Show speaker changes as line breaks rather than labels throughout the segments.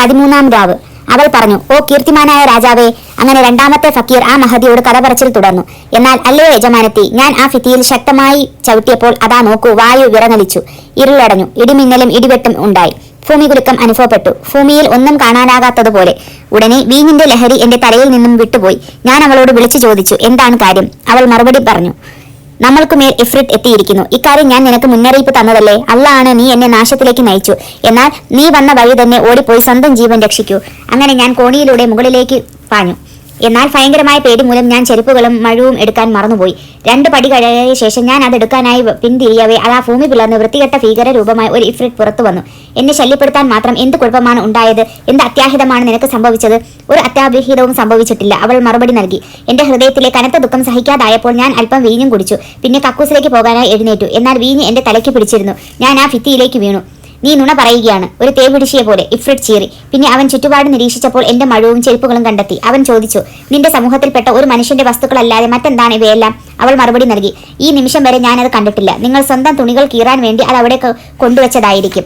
പതിമൂന്നാം രാവ്. അവൾ പറഞ്ഞു ഓ കീർത്തിമാനായ രാജാവേ അങ്ങനെ രണ്ടാമത്തെ ഫക്കീർ ആ മഹതിയോട് കഥ പറച്ചിൽ തുടർന്നു. എന്നാൽ അല്ലയോ യജമാനത്തി ഞാൻ ആ ഫിത്തിയിൽ ശക്തമായി ചവിട്ടിയപ്പോൾ അതാ നോക്കൂ വായു വിറങ്ങലിച്ചു. ഇരുളടഞ്ഞു ഇടിമിന്നലും ഇടിവെട്ടും ഉണ്ടായി. ഭൂമികുലുക്കം അനുഭവപ്പെട്ടു. ഭൂമിയിൽ ഒന്നും കാണാനാകാത്തതുപോലെ. ഉടനെ വീഞ്ഞിന്റെ ലഹരി എന്റെ തലയിൽ നിന്നും വിട്ടുപോയി. ഞാൻ അവളോട് വിളിച്ചു ചോദിച്ചു എന്താണ് കാര്യം? അവൾ മറുപടി പറഞ്ഞു നമ്മൾക്കുമേൽ ഇഫ്രിറ്റ് എത്തിയിരിക്കുന്നു. ഇക്കാര്യം ഞാൻ നിനക്ക് മുന്നറിയിപ്പ് തന്നതല്ലേ? അള്ളാണ് നീ എന്നെ നാശത്തിലേക്ക് നയിച്ചു. എന്നാൽ നീ വന്ന വഴി തന്നെ ഓടിപ്പോയി സ്വന്തം ജീവൻ രക്ഷിക്കൂ. അങ്ങനെ ഞാൻ കോണിയിലൂടെ മുകളിലേക്ക് പാഞ്ഞു. എന്നാൽ ഭയങ്കരമായ പേടി മൂലം ഞാൻ ചെരുപ്പുകളും മഴവും എടുക്കാൻ മറന്നുപോയി. രണ്ട് പടി കഴിയ ശേഷം ഞാൻ അത് എടുക്കാനായി പിന്തിരിയവേ അത് ആ ഭൂമി പിളർന്ന് വൃത്തികെട്ട ഭീകര രൂപമായി ഒരു ഇഫ്രിറ്റ് പുറത്തു വന്നു. എന്നെ ശല്യപ്പെടുത്താൻ മാത്രം എന്ത് കുഴപ്പമാണ് ഉണ്ടായത്? എന്ത് അത്യാഹിതമാണ് നിനക്ക് സംഭവിച്ചത്? ഒരു അത്യാഹിതവും സംഭവിച്ചിട്ടില്ല. അവൾ മറുപടി നൽകി. എന്റെ ഹൃദയത്തിലെ കനത്ത ദുഃഖം സഹിക്കാതായപ്പോൾ ഞാൻ അല്പം വീഞ്ഞും കുടിച്ചു. പിന്നെ കക്കൂസിലേക്ക് പോകാനായി എഴുന്നേറ്റു. എന്നാൽ വീഞ്ഞ് എന്റെ തലയ്ക്ക് പിടിച്ചിരുന്നു. ഞാൻ ആ ഭിത്തിയിലേക്ക് വീണു. നീ നുണ പറയുകയാണ്. ഒരു തേവിടിശിയെ പോലെ ഇഫ്രിഡ് ചീറി. പിന്നെ അവൻ ചുറ്റുപാട് നിരീക്ഷിച്ചപ്പോൾ എന്റെ മഴവും ചെരുപ്പുകളും കണ്ടെത്തി. അവൻ ചോദിച്ചു നിന്റെ സമൂഹത്തിൽപ്പെട്ട ഒരു മനുഷ്യന്റെ വസ്തുക്കളല്ലാതെ മറ്റെന്താണ് ഇവയെല്ലാം? അവൾ മറുപടി നൽകി ഈ നിമിഷം വരെ ഞാനത് കണ്ടിട്ടില്ല. നിങ്ങൾ സ്വന്തം തുണികൾ കീറാൻ വേണ്ടി അത് അവിടെ കൊണ്ടുവച്ചതായിരിക്കും.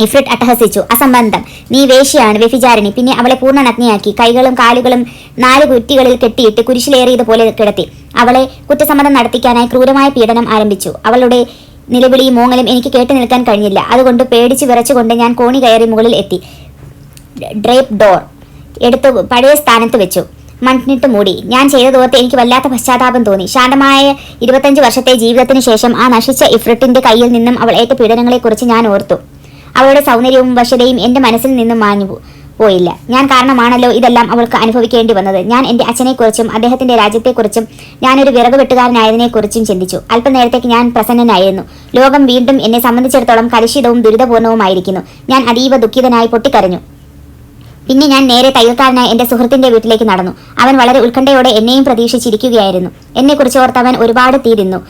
ഇഫ്രിറ്റ് അട്ടഹസിച്ചു അസംബന്ധം. നീ വേശ്യയാണ് വ്യഭിചാരിണി. പിന്നെ അവളെ പൂർണ നഗ്നയാക്കി. കൈകളും കാലുകളും നാല് കുറ്റികളിൽ കെട്ടിയിട്ട് കുരിശിലേറിയതുപോലെ കിടത്തി. അവളെ കുറ്റസമ്മതം നടത്തിക്കാനായി ക്രൂരമായ പീഡനം ആരംഭിച്ചു. അവളുടെ നിലവിളിയും മോങ്ങലും എനിക്ക് കേട്ടു നിൽക്കാൻ കഴിഞ്ഞില്ല. അതുകൊണ്ട് പേടിച്ച് വിറച്ചുകൊണ്ട് ഞാൻ കോണി കയറി മുകളിൽ എത്തി. ഡ്രേപ്പ് ഡോർ എടുത്ത് പഴയ സ്ഥാനത്ത് വെച്ചു. മണ്ണിട്ട് മൂടി. ഞാൻ ചെയ്തതോർത്ത് എനിക്ക് വല്ലാത്ത പശ്ചാത്താപം തോന്നി. ശാന്തമായ ഇരുപത്തഞ്ച് വർഷത്തെ ജീവിതത്തിന് ശേഷം ആ നശിച്ച ഇഫ്രിട്ടിന്റെ കയ്യിൽ നിന്നും അവൾ ഏറ്റ പീഡനങ്ങളെക്കുറിച്ച് ഞാൻ ഓർത്തു. അവളുടെ സൗന്ദര്യവും വശതയും എന്റെ മനസ്സിൽ നിന്നും മാഞ്ഞു പോ- പോയില്ല. ഞാൻ കാരണമാണല്ലോ ഇതെല്ലാം അവൾക്ക് അനുഭവിക്കേണ്ടി വന്നത്. ഞാൻ എന്റെ അച്ഛനെക്കുറിച്ചും അദ്ദേഹത്തിന്റെ രാജ്യത്തെക്കുറിച്ചും ഞാനൊരു വിറക് വെട്ടുകാരനായതിനെക്കുറിച്ചും ചിന്തിച്ചു. അല്പനേരത്തേക്ക് ഞാൻ പ്രസന്നനായിരുന്നു. ലോകം വീണ്ടും എന്നെ സംബന്ധിച്ചിടത്തോളം കലുഷിതവും ദുരിതപൂർണവുമായിരിക്കുന്നു. ഞാൻ അതീവ ദുഃഖിതനായി പൊട്ടിക്കരഞ്ഞു. പിന്നെ ഞാൻ നേരെ തയ്യൽക്കാരനായ എന്റെ സുഹൃത്തിന്റെ വീട്ടിലേക്ക് നടന്നു. അവൻ വളരെ ഉത്കണ്ഠയോടെ എന്നെയും പ്രതീക്ഷിച്ചിരിക്കുകയായിരുന്നു. എന്നെക്കുറിച്ച് ഓർത്ത് അവൻ ഒരുപാട് തീരുന്നു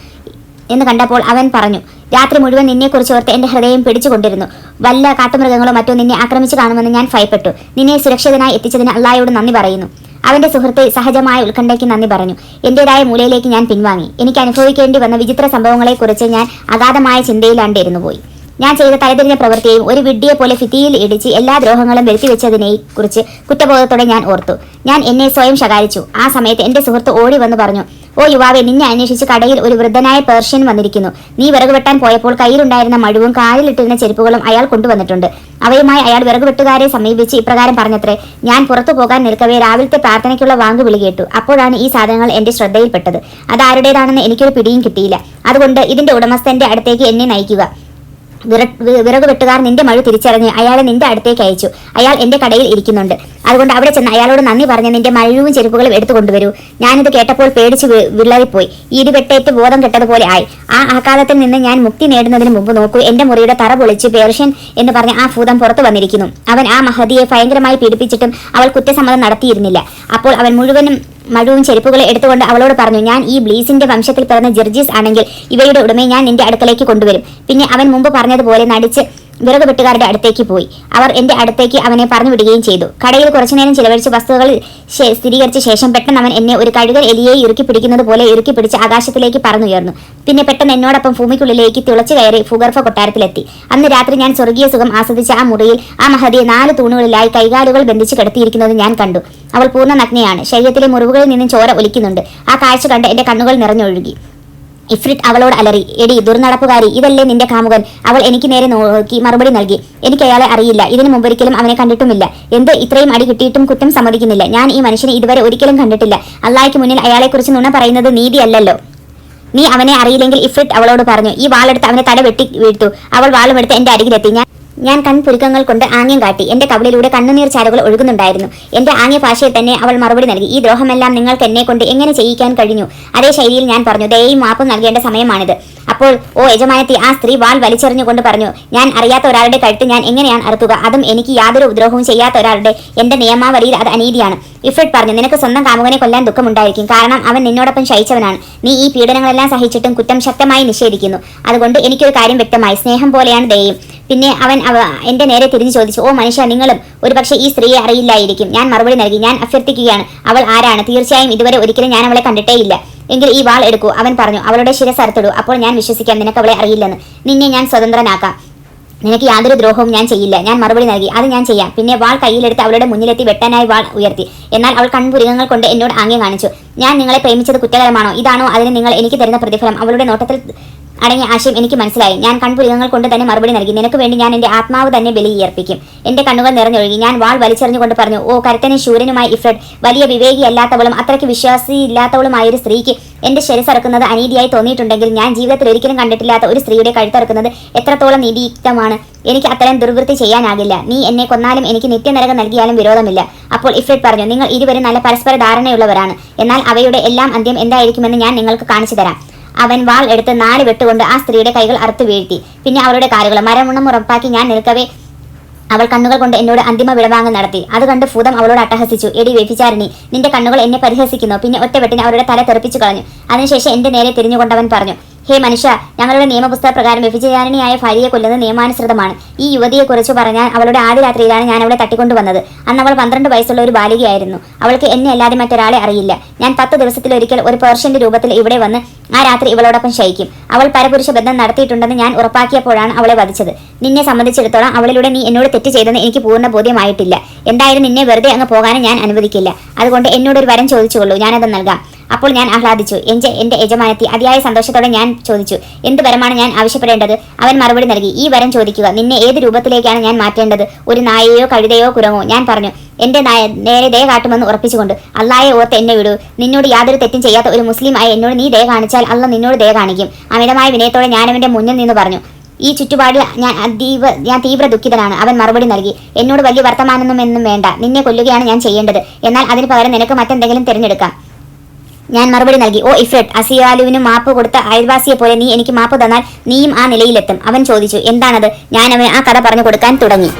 എന്ന് കണ്ടപ്പോൾ അവൻ പറഞ്ഞു രാത്രി മുഴുവൻ നിന്നെക്കുറിച്ച് ഓർത്ത് എന്റെ ഹൃദയം പിടിച്ചുകൊണ്ടിരുന്നു. വല്ല കാട്ടുമൃഗങ്ങളോ മറ്റോ നിന്നെ ആക്രമിച്ചു കാണുമെന്ന് ഞാൻ ഭയപ്പെട്ടു. നിന്നെ സുരക്ഷിതനായി എത്തിച്ചതിന് അള്ളായോട് നന്ദി പറയുന്നു. അവന്റെ സുഹൃത്തെ സഹജമായ ഉത്കണ്ഠയ്ക്ക് നന്ദി പറഞ്ഞു. എന്റേതായ മൂലയിലേക്ക് ഞാൻ പിൻവാങ്ങി. എനിക്ക് അനുഭവിക്കേണ്ടി വന്ന വിചിത്ര സംഭവങ്ങളെക്കുറിച്ച് ഞാൻ അഗാധമായ ചിന്തയിലാണ്ടിരുന്നു പോയി. ഞാൻ ചെയ്ത തലതിരിഞ്ഞ പ്രവൃത്തിയെയും ഒരു വിഡ്ഡിയെ പോലെ ഫിത്തിയിൽ ഇടിച്ച് എല്ലാ ദ്രോഹങ്ങളും വരുത്തിവെച്ചതിനെ കുറിച്ച് കുറ്റബോധത്തോടെ ഞാൻ ഓർത്തു. ഞാൻ എന്നെ സ്വയം ശകാരിച്ചു. ആ സമയത്ത് എന്റെ സുഹൃത്ത് ഓടി വന്ന് പറഞ്ഞു ഓ യുവാവെ നിന്നെ അന്വേഷിച്ച് കടയിൽ ഒരു വൃദ്ധനായ പേർഷ്യൻ വന്നിരിക്കുന്നു. നീ വിറക് വെട്ടാൻ പോയപ്പോൾ കയ്യിലുണ്ടായിരുന്ന മഴുവും കാലിലിട്ടിരുന്ന ചെരുപ്പുകളും അയാൾ കൊണ്ടുവന്നിട്ടുണ്ട്. അവയുമായി അയാൾ വിറക് വെട്ടുകാരെ സമീപിച്ച് ഇപ്രകാരം പറഞ്ഞത്രേ ഞാൻ പുറത്തു പോകാൻ നിൽക്കവേ രാവിലത്തെ പ്രാർത്ഥനയ്ക്കുള്ള വാങ്ങു വിളി കേട്ടു. അപ്പോഴാണ് ഈ സാധനങ്ങൾ എന്റെ ശ്രദ്ധയിൽപ്പെട്ടത്. അതാരുടേതാണെന്ന് എനിക്കൊരു പിടിയും കിട്ടിയില്ല. അതുകൊണ്ട് ഇതിന്റെ ഉടമസ്ഥന്റെ അടുത്തേക്ക് എന്നെ നയിക്കുക. വിറക് വെട്ടുകാർ നിന്റെ മഴ തിരിച്ചറിഞ്ഞ് അയാളെ നിന്റെ അടുത്തേക്ക് അയച്ചു. അയാൾ എന്റെ കടയിൽ ഇരിക്കുന്നുണ്ട്. അതുകൊണ്ട് അവിടെ ചെന്ന് അയാളോട് നന്ദി പറഞ്ഞ് നിന്റെ മഴവും ചെരുപ്പുകളും എടുത്തു കൊണ്ടുവരൂ. ഞാനിത് കേട്ടപ്പോൾ പേടിച്ച് വിള്ളറിപ്പോയി. ഇടിവെട്ടേറ്റ് ബോധം കെട്ടതുപോലെ ആയി. ആ ആഘാതത്തിൽ നിന്ന് ഞാൻ മുക്തി നേടുന്നതിന് മുമ്പ് നോക്കൂ. എന്റെ മുറിയുടെ തറ പൊളിച്ച് പേർഷ്യൻ എന്ന് പറഞ്ഞ ആ ഭൂതം പുറത്തു വന്നിരിക്കുന്നു. അവൻ ആ മഹതിയെ ഭയങ്കരമായി പീഡിപ്പിച്ചിട്ടും അവൾ കുറ്റസമ്മതം നടത്തിയിരുന്നില്ല. അപ്പോൾ അവൻ മുഴുവനും മഴവും ചെരുപ്പുകളെ എടുത്തുകൊണ്ട് അവളോട് പറഞ്ഞു ഞാൻ ഈ ബ്ലീസിന്റെ വംശത്തിൽ പിറന്ന ജർജീസ് ആണെങ്കിൽ ഇവയുടെ ഉടമയെ ഞാൻ നിന്റെ അടുക്കലേക്ക് കൊണ്ടുവരും. പിന്നെ അവൻ മുമ്പ് പറഞ്ഞതുപോലെ നടിച്ച് വിറക് വെട്ടുകാരുടെ അടുത്തേക്ക് പോയി. അവർ എന്റെ അടുത്തേക്ക് അവനെ പറഞ്ഞു വിടുകയും ചെയ്തു. കടയിൽ കുറച്ചുനേരം ചിലവഴിച്ച് വസ്തുക്കൾ സ്ഥിരീകരിച്ച ശേഷം പെട്ടെന്ന് അവൻ എന്നെ ഒരു കഴുകൻ എലിയെ ഇറുക്കി പിടിക്കുന്നത് പോലെ ഇറുക്കി പിടിച്ച് ആകാശത്തിലേക്ക് പറന്നുയർന്നു. പിന്നെ പെട്ടെന്ന് എന്നോടൊപ്പം ഭൂമിക്കുള്ളിലേക്ക് തിളച്ചു കയറി ഭൂഗർഭ കൊട്ടാരത്തിലെത്തി. അന്ന് രാത്രി ഞാൻ സ്വർഗീയ സുഖം ആസ്വദിച്ച ആ മുറിയിൽ ആ മഹതിയെ നാല് തൂണുകളിലായി കൈകാലുകൾ ബന്ധിച്ച് കിടത്തിയിരിക്കുന്നത് ഞാൻ കണ്ടു. അവൾ പൂർണ നഗ്നയാണ് ശരീരത്തിലെ മുറിവുകളിൽ നിന്നും ചോര ഒലിക്കുന്നുണ്ട്. ആ കാഴ്ച കണ്ട് എന്റെ കണ്ണുകൾ നിറഞ്ഞൊഴുകി. ഇഫ്രിറ്റ് അവളോട് അലറി എടി ദുർനടപ്പുകാരി ഇതല്ലേ നിന്റെ കാമുകൻ? അവൾ എനിക്ക് നേരെ നോക്കി മറുപടി നൽകി. എനിക്ക് അയാളെ അറിയില്ല. ഇതിനു മുമ്പൊരിക്കലും അവനെ കണ്ടിട്ടുമില്ല. എന്ത് ഇത്രയും അടി കിട്ടിയിട്ടും കുറ്റം സമ്മതിക്കുന്നില്ല. ഞാൻ ഈ മനുഷ്യനെ ഇതുവരെ ഒരിക്കലും കണ്ടിട്ടില്ല. അള്ളാഹയ്ക്ക് മുന്നിൽ അയാളെക്കുറിച്ച് നുണ പറയുന്നത് നീതിയല്ലല്ലോ. നീ അവനെ അറിയില്ലെങ്കിൽ ഇഫ്രിറ്റ് അവളോട് പറഞ്ഞു ഈ വാളെടുത്ത് അവനെ തല വെട്ടി വീഴ്ത്തു. അവൾ വാളുമെടുത്ത് എന്റെ അരികിലെത്തി. ഞാൻ ഞാൻ കൺപുരുക്കങ്ങൾ കൊണ്ട് ആംഗ്യം കാട്ടി. എന്റെ കവിളിലൂടെ കണ്ണുനീർ ചാലുകൾ ഒഴുകുന്നുണ്ടായിരുന്നു. എന്റെ ആംഗ്യ ഭാഷയെ തന്നെ അവൾ മറുപടി നൽകി. ഈ ദ്രോഹമെല്ലാം നിങ്ങൾക്ക് എന്നെ കൊണ്ട് എങ്ങനെ ചെയ്യിക്കാൻ കഴിഞ്ഞു? അതേ ശൈലിയിൽ ഞാൻ പറഞ്ഞു ദയയും മാപ്പും നൽകേണ്ട സമയമാണിത്. അപ്പോൾ ഓ യജമാനത്തി ആ സ്ത്രീ വാൾ വലിച്ചെറിഞ്ഞുകൊണ്ട് പറഞ്ഞു ഞാൻ അറിയാത്ത ഒരാളുടെ കഴുത്ത് ഞാൻ എങ്ങനെയാണ് അറുക്കുക? അതും എനിക്ക് യാതൊരു ഉപദ്രോഹവും ചെയ്യാത്ത ഒരാളുടെ എന്റെ നിയമാവലിയിൽ അത് അനീതിയാണ്. ഇഫ്രിഡ് പറഞ്ഞു നിനക്ക് സ്വന്തം കാമുകനെ കൊല്ലാൻ ദുഃഖമുണ്ടായിരിക്കും. കാരണം അവൻ നിന്നോടൊപ്പം ശയിച്ചവനാണ്. നീ ഈ പീഡനങ്ങളെല്ലാം സഹിച്ചിട്ടും കുറ്റം ശക്തമായി നിഷേധിക്കുന്നു. അതുകൊണ്ട് എനിക്കൊരു കാര്യം വ്യക്തമായി. സ്നേഹം പോലെയാണ് ദയയും. പിന്നെ അവൻ അവ എന്റെ നേരെ തിരിഞ്ഞു ചോദിച്ചു ഓ മനുഷ്യ നിങ്ങളും ഒരുപക്ഷെ ഈ സ്ത്രീയെ അറിയില്ലായിരിക്കും. ഞാൻ മറുപടി നൽകി ഞാൻ അഭ്യർത്ഥിക്കുകയാണ്. അവൾ ആരാണ്? തീർച്ചയായും ഇതുവരെ ഒരിക്കലും ഞാൻ അവളെ കണ്ടിട്ടേയില്ല. എങ്കിൽ ഈ വാൾ എടുക്കൂ. അവൻ പറഞ്ഞു അവളുടെ ശിരസ് അറുത്തിടൂ. അപ്പോൾ ഞാൻ വിശ്വസിക്കാം നിനക്ക് അവളെ അറിയില്ലെന്ന്. നിന്നെ ഞാൻ സ്വതന്ത്രനാക്കാം. നിനക്ക് യാതൊരു ദ്രോഹവും ഞാൻ ചെയ്യില്ല. ഞാൻ മറുപടി നൽകി അത് ഞാൻ ചെയ്യാം. പിന്നെ വാൾ കയ്യിലെടുത്ത് അവളുടെ മുന്നിലെത്തി വെട്ടാനായി വാൾ ഉയർത്തി. എന്നാൽ അവൾ കൺപുരികങ്ങൾ കൊണ്ട് എന്നോട് ആംഗ്യം കാണിച്ചു ഞാൻ നിങ്ങളെ പ്രേമിച്ചത് കുറ്റകരമാണോ? ഇതാണോ അതിന് നിങ്ങൾ എനിക്ക് തരുന്ന പ്രതിഫലം? അവളുടെ നോട്ടത്തിൽ അടങ്ങിയ ആശയം എനിക്ക് മനസ്സിലായി. ഞാൻ കൺപുരികങ്ങൾ കൊണ്ട് തന്നെ മറുപടി നൽകി. നിനക്ക് വേണ്ടി ഞാൻ എന്റെ ആത്മാവ് തന്നെ ബലിയർപ്പിക്കും എന്റെ കണ്ണുകൾ നിറഞ്ഞൊഴുകി. ഞാൻ വാൾ വലിച്ചെറിഞ്ഞുകൊണ്ട് പറഞ്ഞു ഓ കരുത്തനും ശൂരനുമായ ഇഫ്രഡ് വലിയ വിവേകിയല്ലാത്തവളും അത്രയ്ക്ക് വിശ്വാസിയില്ലാത്തവളുമായ ഒരു സ്ത്രീക്ക് എന്റെ ശരിസറക്കുന്നത് അനീതിയായി തോന്നിയിട്ടുണ്ടെങ്കിൽ ഞാൻ ജീവിതത്തിൽ ഒരിക്കലും കണ്ടിട്ടില്ലാത്ത ഒരു സ്ത്രീയുടെ കഴുത്തറക്കുന്നത് എത്രത്തോളം നീതിയുക്തമാണ്. എനിക്ക് അത്തരം ദുർവൃത്തി ചെയ്യാനാകില്ല. നീ എന്നെ കൊന്നാലും എനിക്ക് നിത്യനരകം നൽകിയാലും വിരോധമില്ല. അപ്പോൾ ഇഫ്രഡ് പറഞ്ഞു നിങ്ങൾ ഇരുവരും നല്ല പരസ്പര ധാരണയുള്ളവരാണ്. എന്നാൽ അവയുടെ എല്ലാം അന്ത്യം എന്തായിരിക്കുമെന്ന് ഞാൻ നിങ്ങൾക്ക് കാണിച്ചു തരാം. അവൻ വാൾ എടുത്ത് നാല് വെട്ടുകൊണ്ട് ആ സ്ത്രീയുടെ കൈകൾ അറുത്തു വീഴ്ത്തി. പിന്നെ അവളുടെ കാലുകൾ മരമുണ്ണം ഉറപ്പാക്കി ഞാൻ നിൽക്കവേ. അവൾ കണ്ണുകൾ കൊണ്ട് എന്നോട് അന്തിമ വിളവാങ്ങ് നടത്തി. അത് കണ്ട് ഭൂതം അവളോട് അട്ടഹസിച്ചു. എടി വ്യഭിചാരിണി നിന്റെ കണ്ണുകൾ എന്നെ പരിഹസിക്കുന്നു. പിന്നെ ഒറ്റവെട്ടിന് അവരുടെ തല തെറിപ്പിച്ചു കളഞ്ഞു. അതിനുശേഷം എന്റെ നേരെ തിരിഞ്ഞുകൊണ്ടവൻ പറഞ്ഞു ഹേ മനുഷ്യ ഞങ്ങളുടെ നിയമപുസ്തക പ്രകാരം വ്യഭിചാരിണിയായ ഭാര്യയെ കൊല്ലുന്നത് നിയമാനുസൃതമാണ്. ഈ യുവതിയെക്കുറിച്ച് പറഞ്ഞാൽ അവളുടെ ആദ്യ രാത്രിയിലാണ് ഞാൻ അവളെ തട്ടിക്കൊണ്ടുവന്നത്. അന്ന് അവൾ പന്ത്രണ്ട് വയസ്സുള്ള ഒരു ബാലികയായിരുന്നു. അവൾക്ക് എന്നെ അല്ലാതെ മറ്റൊരാളെ അറിയില്ല. ഞാൻ പത്ത് ദിവസത്തിലൊരിക്കൽ ഒരു പേർഷ്യന്റെ രൂപത്തിൽ ഇവിടെ വന്ന് ആ രാത്രി ഇവളോടൊപ്പം ശയിക്കും. അവൾ പരപുരുഷ ബന്ധം നടത്തിയിട്ടുണ്ടെന്ന് ഞാൻ ഉറപ്പാക്കിയപ്പോഴാണ് അവളെ വധിച്ചത്. നിന്നെ സംബന്ധിച്ചിടത്തോളം അവളിലൂടെ നീ എന്നോട് തെറ്റ് ചെയ്തെന്ന് എനിക്ക് പൂർണ ബോധ്യമായിട്ടില്ല. എന്തായാലും നിന്നെ വെറുതെ അങ്ങ് പോകാനും ഞാൻ അനുവദിക്കില്ല. അതുകൊണ്ട് എന്നോട് ഒരു വരം ചോദിച്ചുകൊള്ളൂ. ഞാനത് നൽകാം. അപ്പോൾ ഞാൻ ആഹ്ലാദിച്ചു. എന്റെ എന്റെ യജമാനത്തി അതിയായ സന്തോഷത്തോടെ ഞാൻ ചോദിച്ചു എന്ത് വരമാണ് ഞാൻ ആവശ്യപ്പെടേണ്ടത്? അവൻ മറുപടി നൽകി ഈ വരം ചോദിക്കുക. നിന്നെ ഏത് രൂപത്തിലേക്കാണ് ഞാൻ മാറ്റേണ്ടത്? ഒരു നായയോ കഴുതയോ കുരങ്ങോ? ഞാൻ പറഞ്ഞു എന്റെ നായ നേരെ ദയ കാട്ടുമെന്ന് ഉറപ്പിച്ചുകൊണ്ട് അള്ളായെ ഓർത്ത് എന്നെ വിടൂ. നിന്നോട് യാതൊരു തെറ്റും ചെയ്യാത്ത ഒരു മുസ്ലിം ആയി എന്നോട് നീ ദയ കാണിച്ചാൽ അള്ള നിന്നോട് ദയ കാണിക്കും. അമിതമായ വിനയത്തോടെ ഞാൻ അവന്റെ മുന്നിൽ നിന്ന് പറഞ്ഞു ഈ ചുറ്റുപാടിൽ ഞാൻ അതീവ ഞാൻ തീവ്ര ദുഃഖിതനാണ്. അവൻ മറുപടി നൽകി എന്നോട് വലിയ വർത്തമാനമൊന്നും എന്നും വേണ്ട. നിന്നെ കൊല്ലുകയാണ് ഞാൻ ചെയ്യേണ്ടത്. എന്നാൽ അതിന് പകരം നിനക്ക് മറ്റെന്തെങ്കിലും തിരഞ്ഞെടുക്കാം. ഞാൻ മറുപടി നൽകി. ഓ ഇഫ്രട്ട് അസിയാലുവിന് മാപ്പ് കൊടുത്ത അയൽവാസിയെ പോലെ നീ എനിക്ക് മാപ്പ് തന്നാൽ നീയും ആ നിലയിലെത്തും. അവൻ ചോദിച്ചു എന്താണത്? ഞാൻ അവന് ആ കഥ പറഞ്ഞു കൊടുക്കാൻ തുടങ്ങി.